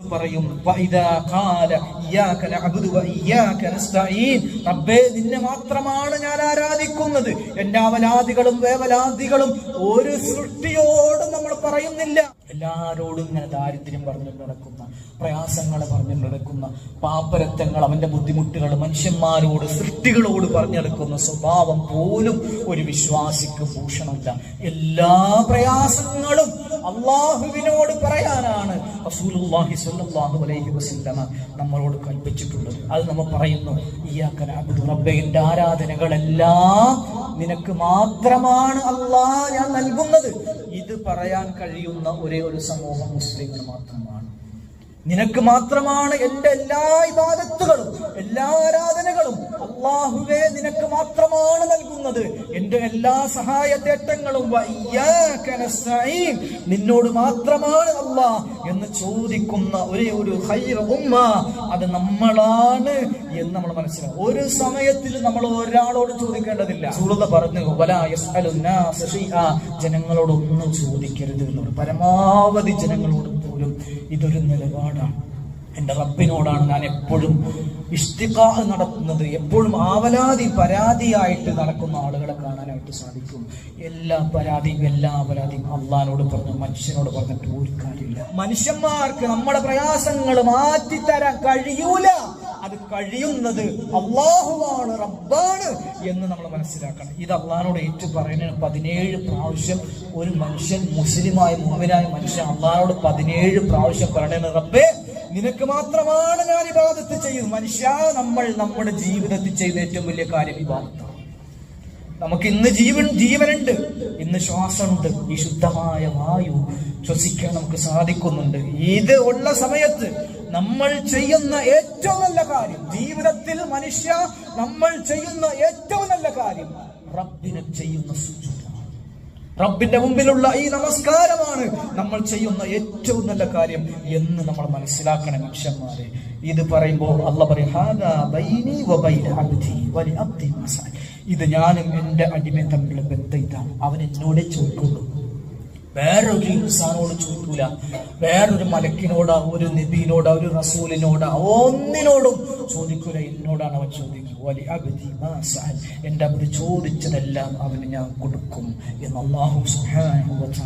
പറയും "വഇദാ ഖാല ഇയ്യാക നഅബുദു വഇയ്യാക നസ്തഈൻ. റബ്ബേ നിന്നെ മാത്രമാണ് ഞാൻ ആരാധിക്കുന്നത്. എന്റെ അവലാദികളും വേവലാദികളും ഒരു സൃഷ്ടിയോടും നമ്മൾ പറയുന്നില്ല. എല്ലാരോടും ഇങ്ങനെ ദാരിദ്ര്യം പറഞ്ഞു നടക്കുന്ന പ്രയാസങ്ങൾ പറഞ്ഞു നടക്കുന്ന പാപ്പരത്തങ്ങൾ അവന്റെ ബുദ്ധിമുട്ടുകൾ മനുഷ്യന്മാരോട് സൃഷ്ടികളോട് പറഞ്ഞെടുക്കുന്ന സ്വഭാവം പോലും ഒരു വിശ്വാസിക്ക് ഭൂഷണമല്ല. എല്ലാ പ്രയാസങ്ങളും അള്ളാഹുവിനോട് പറയാനാണ് റസൂലുള്ളാഹി സ്വല്ലല്ലാഹു അലൈഹി നമ്മളോട് കൽപ്പിച്ചിട്ടുള്ളത്. അത് നമ്മൾ പറയുന്നു എന്റെ ആരാധനകളെല്ലാം നിനക്ക് മാത്രമാണ് അള്ളാഹ് ഞാൻ നൽകുന്നത്. ഇത് പറയാൻ കഴിയുന്ന ഒരേ ഒരു സമൂഹം മുസ്ലിങ്ങൾ മാത്രമാണ്. നിനക്ക് മാത്രമാണ് എന്റെ എല്ലാ ഇബാദത്തുകളും എല്ലാ ആരാധനകളും അള്ളാഹുവേ നിനക്ക് മാത്രമാണ് നൽകുന്നത് എന്റെ എല്ലാ സഹായ തേട്ടങ്ങളും. നിന്നോട് മാത്രമാണ് അള്ളാഹ് എന്ന് ചോദിക്കുന്ന ഒരേ ഒരു ഹൈറ ഉമ്മ അത് നമ്മളാണ് എന്ന് നമ്മൾ മനസ്സിലാക്കും ഒരു സമയത്തിൽ നമ്മൾ ഒരാളോട് ചോദിക്കേണ്ടതില്ല. സൂറത പറഞ്ഞു. ജനങ്ങളോട് ഒന്നും ചോദിക്കരുത് എന്ന് പരമാവധി ജനങ്ങളോട് പോലും ഇതൊരു നിലപാടാണ്. എന്റെ റബ്ബിനോടാണ് ഞാൻ എപ്പോഴും ഇഷ്ടിക്കാഹ് നടത്തുന്നത്. എപ്പോഴും ആവലാതി പരാതിയായിട്ട് നടക്കുന്ന ആളുകളെ കാണാനായിട്ട് സാധിക്കും. എല്ലാ പരാതിയും എല്ലാ അപരാധിയും അള്ളഹാനോട് പറഞ്ഞു മനുഷ്യനോട് പറഞ്ഞിട്ട് ഒരു കാര്യമില്ല. മനുഷ്യന്മാർക്ക് നമ്മുടെ പ്രയാസങ്ങൾ മാറ്റിത്തരാൻ കഴിയൂല. അത് കഴിയുന്നത് അള്ളാഹുവാണ് റബ്ബാണ് എന്ന് നമ്മൾ മനസ്സിലാക്കണം. ഇത് അള്ളഹാനോട് ഏറ്റു പറയുന്ന പതിനേഴ് പ്രാവശ്യം ഒരു മനുഷ്യൻ മുസ്ലിമായ മുമ്പിനായ മനുഷ്യൻ അള്ളഹാനോട് പതിനേഴ് പ്രാവശ്യം പറയണത് റബ്ബേ നിനക്ക് മാത്രമാണ് ഞാൻ ഇബാദത്ത് ചെയ്യുന്നത്. മനുഷ്യ നമ്മൾ നമ്മുടെ ജീവിതത്തിൽ ചെയ്ത ഏറ്റവും വലിയ കാര്യം ഇബാദത്താണ് നമുക്ക് ഇന്ന് ജീവൻ ജീവനുണ്ട്. ഇന്ന് ശ്വാസമുണ്ട്. ഈ ശുദ്ധമായ വായു ശ്വസിക്കാൻ നമുക്ക് സാധിക്കുന്നുണ്ട്. ഇത് ഉള്ള സമയത്ത് നമ്മൾ ചെയ്യുന്ന ഏറ്റവും നല്ല കാര്യം. ജീവിതത്തിൽ മനുഷ്യ നമ്മൾ ചെയ്യുന്ന ഏറ്റവും നല്ല കാര്യം റബ്ബിനെ ചെയ്യുന്ന റബ്ബിന്റെ മുമ്പിലുള്ള ഈ നമസ്കാരമാണ് നമ്മൾ ചെയ്യുന്ന ഏറ്റവും നല്ല കാര്യം എന്ന് നമ്മൾ മനസ്സിലാക്കണം മനുഷ്യന്മാരെ. ഇത് പറയുമ്പോൾ അല്ല പറയും "ഹാദാ ബൈനി വ ബൈന വലി അബ്ദി മാ ഇത് ഞാനും എന്റെ അടിമ തമ്മിലുള്ള ബന്ധം ഇതാണ് അവൻ എന്നോടെ ചോദിക്കുള്ളൂ വേറൊരു ഇൻസാനോട് ചോദിക്കൂല. വേറൊരു മലക്കിനോട് ഒരു നബീനോടാ ഒരു റസൂലിനോട് ഒന്നിനോടും ചോദിക്കൂല. എന്നോടാണ് അവൻ ചോദിക്കുക. എന്റെ അവർ ചോദിച്ചതെല്ലാം അവന് ഞാൻ കൊടുക്കും എന്ന് തആല